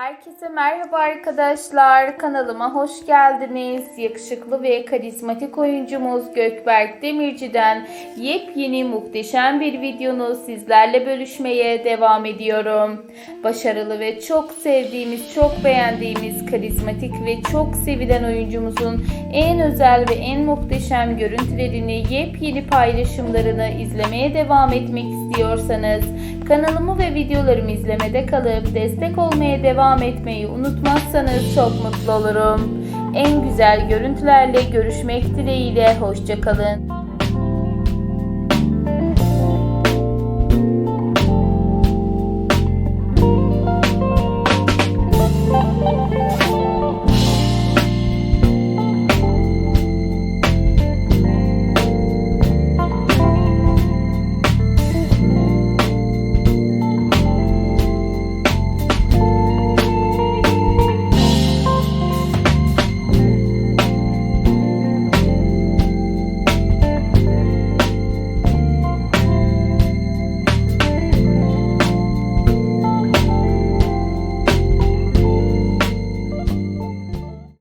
Herkese merhaba arkadaşlar. Kanalıma hoş geldiniz. Yakışıklı ve karizmatik oyuncumuz Gökberk Demirci'den yepyeni muhteşem bir videonu sizlerle bölüşmeye devam ediyorum. Başarılı ve çok sevdiğimiz, çok beğendiğimiz karizmatik ve çok sevilen oyuncumuzun en özel ve en muhteşem görüntülerini, yepyeni paylaşımlarını izlemeye devam etmek istiyorsanız kanalımı ve videolarımı izlemede kalıp destek olmaya devam etmeyi unutmazsanız çok mutlu olurum. En güzel görüntülerle görüşmek dileğiyle hoşçakalın.